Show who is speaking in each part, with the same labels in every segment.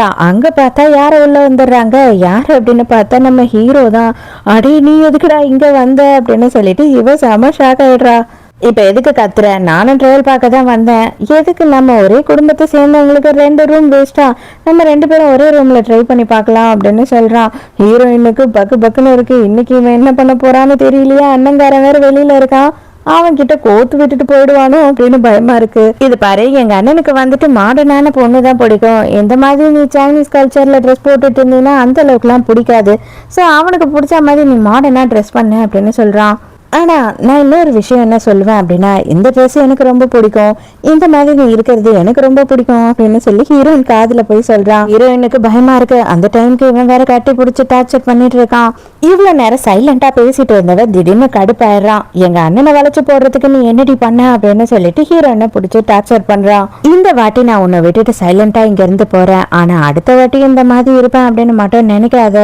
Speaker 1: அங்க பார்த்தா யார உள்ள வந்துடுறாங்க? யார் அப்படின்னு பார்த்தா நம்ம ஹீரோ தான். அடே நீ எதுக்குடா இங்க வந்த அப்படின்னு சொல்லிட்டு இவ செம ஷாக் ஆயிடுறா. இப்ப எதுக்கு கத்துற? நானும் ட்ரையல் பார்க்க தான் வந்தேன். எதுக்கு நம்ம ஒரே குடும்பத்தை சேர்ந்தவங்களுக்கு ரெண்டு ரூம் வேஸ்டா நம்ம ரெண்டு பேரும் ஒரே ரூம்ல ட்ரை பண்ணி பார்க்கலாம் அப்படின்னு சொல்றான். ஹீரோயினுக்கு பக்கு பக்குன்னு இருக்கு. இன்னைக்கு இவன் என்ன பண்ண போறான்னு தெரியலையா? அண்ணங்காரன் வேற வெளியில இருக்கான். அவன் கிட்ட கோத்து விட்டுட்டு போயிடுவானோ அப்படின்னு பயமா இருக்கு. இது பாரு எங்க அண்ணனுக்கு வந்துட்டு மாடர்னான பொண்ணு தான் பிடிக்கும். எந்த மாதிரி நீ சைனீஸ் கல்ச்சர்ல ட்ரெஸ் போட்டுட்டு இருந்தீங்கன்னா அந்த அளவுக்குலாம் பிடிக்காது. ஸோ அவனுக்கு பிடிச்ச மாதிரி நீ மாடர்னா ட்ரெஸ் பண்ணு அப்படின்னு சொல்றான். ஆனா நான் இன்னொரு விஷயம் என்ன சொல்லுவேன் அப்படின்னா இந்த ட்ரெஸ் எனக்கு ரொம்ப பிடிக்கும். இந்த மாதிரி நீ இருக்கிறது எனக்கு ரொம்ப பிடிக்கும் அப்படின்னு சொல்லி ஹீரோயின் காதுல போய் சொல்றான். ஹீரோயினுக்கு பயமா இருக்கு. அந்த டைம்க்கு இவன் வேற கட்டி பிடிச்சி டார்ச்சர் பண்ணிட்டு இருக்கான். இவ்வளோ நேரம் சைலண்ட்டாக பேசிட்டு இருந்தவன் திடீர்னு கடுப்பாயிடுறான். எங்கள் அண்ணனை வளைச்சு போடுறதுக்கு நீ என்னடி பண்ண அப்படின்னு சொல்லிட்டு ஹீரோனை பிடிச்சி டார்ச்சர் பண்ணுறான் இந்த வாட்டி நான் உன்னை விட்டுட்டு சைலண்ட்டாக இங்கேருந்து போகிறேன் ஆனால் அடுத்த வாட்டி இந்த மாதிரி இருப்பேன் அப்படின்னு மட்டும் நினைக்காத.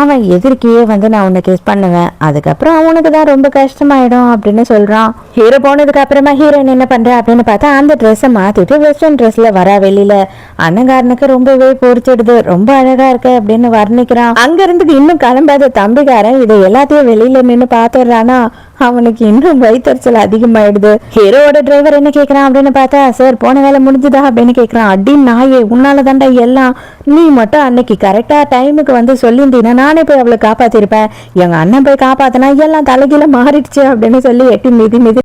Speaker 1: அவன் எதிர்க்கையே வந்து நான் உன்னை கிஸ் பண்ணுவேன். அதுக்கப்புறம் அவனுக்கு தான் ரொம்ப கஷ்டமாயிடும் அப்படின்னு சொல்கிறான் ஹீரோ போனதுக்கு அப்புறமா ஹீரோயின் என்ன பண்ணுறேன் அப்படின்னு பார்த்தா அந்த ட்ரெஸ்ஸை மாற்றிட்டு வெஸ்டர்ன் ட்ரெஸ்ல வரா வெளியில. அண்ணங்காரனுக்கு ரொம்பவே பொறிச்சிடுது ரொம்ப அழகா இருக்கு அப்படின்னு வர்ணிக்கிறான். அங்க இருந்து இன்னும் கிளம்பாத தம்பிக்காரன் இதை எல்லாத்தையும் வெளியில நின்னு பாத்துடுறானா அவனுக்கு இன்னும் வயிற்றுச்சல் அதிகமாயிடுது. ஹீரோவோட டிரைவர் என்ன கேட்கறான் அப்படின்னு பார்த்தா சார் போன வேலை முடிஞ்சுதா? அப்படின்னு கேக்குறான். அடி நாயே உன்னால தாண்டா எல்லாம். நீ மட்டும் அன்னைக்கு கரெக்டா டைமுக்கு வந்து சொல்லியிருந்தீங்கன்னா நானே போய் அவளை காப்பாத்திருப்பேன். எங்க அண்ணன் போய் காப்பாத்தினா எல்லாம் தலைகீழ மாறிடுச்சு அப்படின்னு சொல்லி எட்டி மிதி மிதி